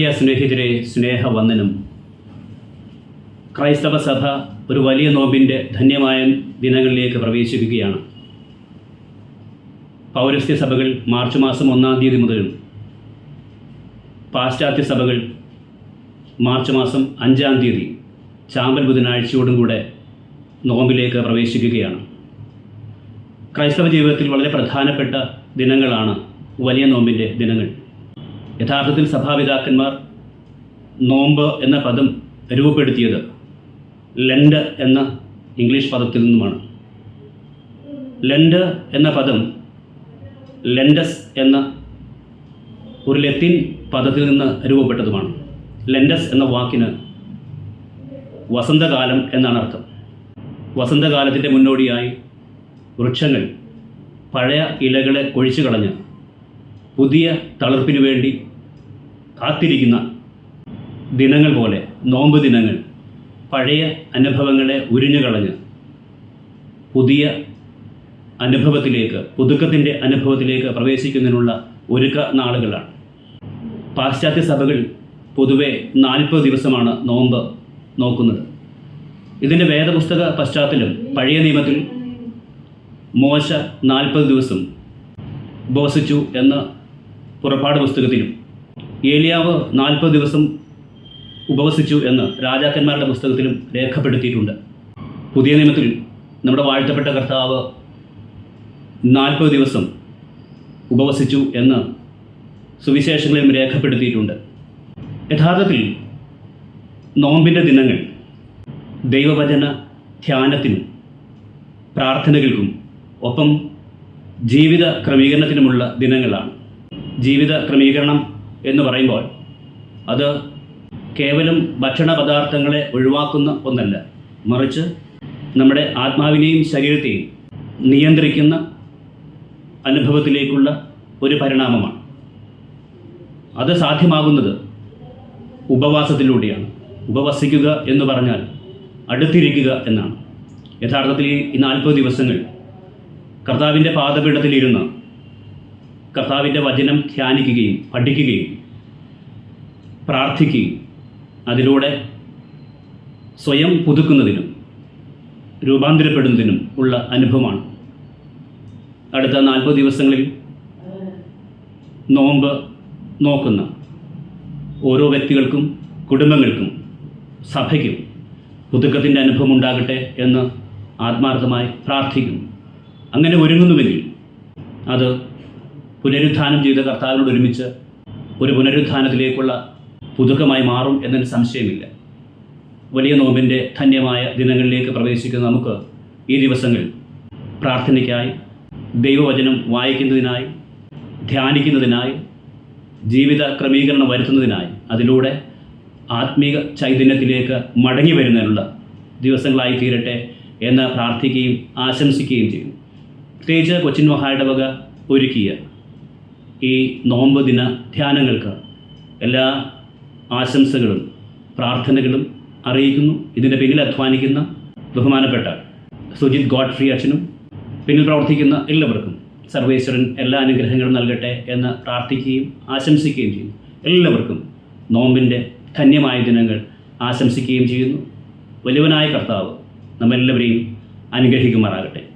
പ്രിയ സ്നേഹിതരെ സ്നേഹവന്ദനം. ക്രൈസ്തവ സഭ ഒരു വലിയ നോമ്പിന്റെ ധന്യമായ ദിനങ്ങളിലേക്ക് പ്രവേശിക്കുകയാണ്. പൗരസ്ത്യ സഭകൾ മാർച്ച് മാസം ഒന്നാം തീയതി മുതൽ പാശ്ചാത്യ സഭകൾ മാർച്ച് മാസം അഞ്ചാം തീയതി ചാമ്പൽ ബുധനാഴ്ചയോടും കൂടെ നോമ്പിലേക്ക് പ്രവേശിക്കുകയാണ്. ക്രൈസ്തവ ജീവിതത്തിൽ വളരെ പ്രധാനപ്പെട്ട ദിനങ്ങളാണ് വലിയ നോമ്പിന്റെ ദിനങ്ങൾ. യഥാർത്ഥത്തിൽ സഭാപിതാക്കന്മാർ നോമ്പ് എന്ന പദം രൂപപ്പെടുത്തിയത് ലെൻഡ് എന്ന ഇംഗ്ലീഷ് പദത്തിൽ നിന്നുമാണ്. ലെൻഡ് എന്ന പദം ലെൻഡസ് എന്ന ഒരു ലത്തിൻ പദത്തിൽ നിന്ന് രൂപപ്പെട്ടതുമാണ്. ലെൻഡസ് എന്ന വാക്കിന് വസന്തകാലം എന്നാണ് അർത്ഥം. വസന്തകാലത്തിന്റെ മുന്നോടിയായി വൃക്ഷങ്ങൾ പഴയ ഇലകളെ കൊഴിച്ചു കളഞ്ഞ് പുതിയ തളിർപ്പിനു വേണ്ടി കാത്തിരിക്കുന്ന ദിനങ്ങൾ പോലെ നോമ്പ് ദിനങ്ങൾ പഴയ അനുഭവങ്ങളെ ഉരിഞ്ഞു കളഞ്ഞ് പുതിയ അനുഭവത്തിലേക്ക് പുതുക്കത്തിന്റെ അനുഭവത്തിലേക്ക് പ്രവേശിക്കുന്നതിനുള്ള ഒരുക്ക നാളുകളാണ്. പാശ്ചാത്യ സഭകൾ പൊതുവെ നാൽപ്പത് ദിവസമാണ് നോമ്പ് നോക്കുന്നത്. ഇതിന്റെ വേദപുസ്തക പശ്ചാത്തലം പഴയ നിയമത്തിൽ മോശ നാൽപ്പത് ദിവസം ബോസിച്ചു എന്ന പുറപ്പാട് പുസ്തകത്തിലും ഏലിയാവ് നാൽപ്പത് ദിവസം ഉപവസിച്ചു എന്ന് രാജാക്കന്മാരുടെ പുസ്തകത്തിലും രേഖപ്പെടുത്തിയിട്ടുണ്ട്. പുതിയ നിയമത്തിൽ നമ്മുടെ വാഴ്ത്തപ്പെട്ട കർത്താവ് നാൽപ്പത് ദിവസം ഉപവസിച്ചു എന്ന് സുവിശേഷങ്ങളിലും രേഖപ്പെടുത്തിയിട്ടുണ്ട്. യഥാർത്ഥത്തിൽ നോമ്പിന്റെ ദിനങ്ങൾ ദൈവവചന ധ്യാനത്തിനും പ്രാർത്ഥനകൾക്കും ഒപ്പം ജീവിത ക്രമീകരണത്തിനുമുള്ള ദിനങ്ങളാണ്. ജീവിത ക്രമീകരണം എന്ന് പറയുമ്പോൾ അത് കേവലം ഭക്ഷണ പദാർത്ഥങ്ങളെ ഒഴിവാക്കുന്ന ഒന്നല്ല. മറിച്ച് നമ്മുടെ ആത്മാവിനെയും ശരീരത്തെയും നിയന്ത്രിക്കുന്ന അനുഭവത്തിലേക്കുള്ള ഒരു പരിണാമമാണ്. അത് സാധ്യമാകുന്നത് ഉപവാസത്തിലൂടെയാണ്. ഉപവസിക്കുക എന്ന് പറഞ്ഞാൽ അടുത്തിരിക്കുക എന്നാണ്. യഥാർത്ഥത്തിൽ ഈ നാൽപ്പത് ദിവസങ്ങൾ കർത്താവിന്റെ പാദപീഠത്തിലിരുന്ന് കർത്താവിന്റെ വചനം ധ്യാനിക്കുകയും പഠിക്കുകയും പ്രാർത്ഥിക്കുകയും അതിലൂടെ സ്വയം പുതുക്കുന്നതിനും രൂപാന്തരപ്പെടുന്നതിനും ഉള്ള അനുഭവമാണ്. അടുത്ത നാൽപ്പത് ദിവസങ്ങളിൽ നോമ്പ് നോക്കുന്ന ഓരോ വ്യക്തികൾക്കും കുടുംബങ്ങൾക്കും സഭയ്ക്കും പുതുക്കത്തിന്റെ അനുഭവം ഉണ്ടാകട്ടെ എന്ന് ആത്മാർത്ഥമായി പ്രാർത്ഥിക്കുന്നു. അങ്ങനെ ഒരുങ്ങുന്നുവെങ്കിൽ അത് പുനരുത്ഥാനം ചെയ്ത കർത്താവിനോട് ഒരുമിച്ച് ഒരു പുനരുത്ഥാനത്തിലേക്കുള്ള പുതുക്കമായി മാറും എന്നതിന് സംശയമില്ല. വലിയ നോമ്പിന്റെ ധന്യമായ ദിനങ്ങളിലേക്ക് പ്രവേശിക്കുന്ന നമുക്ക് ഈ ദിവസങ്ങളിൽ പ്രാർത്ഥനയ്ക്കായി ദൈവവചനം വായിക്കുന്നതിനായി ധ്യാനിക്കുന്നതിനായി ജീവിത ക്രമീകരണം വരുത്തുന്നതിനായി അതിലൂടെ ആത്മീക ചൈതന്യത്തിലേക്ക് മടങ്ങി വരുന്നതിനുള്ള ദിവസങ്ങളായി തീരട്ടെ എന്ന് പ്രാർത്ഥിക്കുകയും ആശംസിക്കുകയും ചെയ്യുന്നു. പ്രത്യേകിച്ച് കൊച്ചിൻ മഹായിടവക ഒരുക്കിയ ഈ നോമ്പ് ദിന ധ്യാനങ്ങൾക്ക് എല്ലാ ആശംസകളും പ്രാർത്ഥനകളും അറിയിക്കുന്നു. ഇതിന്റെ പിന്നിൽ അധ്വാനിക്കുന്ന ബഹുമാനപ്പെട്ട സുജിത് ഗോഡ്ഫ്രീ അച്ഛനും പിന്നിൽ പ്രവർത്തിക്കുന്ന എല്ലാവർക്കും സർവേശ്വരൻ എല്ലാ അനുഗ്രഹങ്ങളും നൽകട്ടെ എന്ന് പ്രാർത്ഥിക്കുകയും ആശംസിക്കുകയും ചെയ്യുന്നു. എല്ലാവർക്കും നോമ്പിന്റെ ധന്യമായ ദിനങ്ങൾ ആശംസിക്കുകയും ചെയ്യുന്നു. വലിയവനായ കർത്താവ് നമ്മെല്ലാവരെയും അനുഗ്രഹിക്കുമാറാകട്ടെ.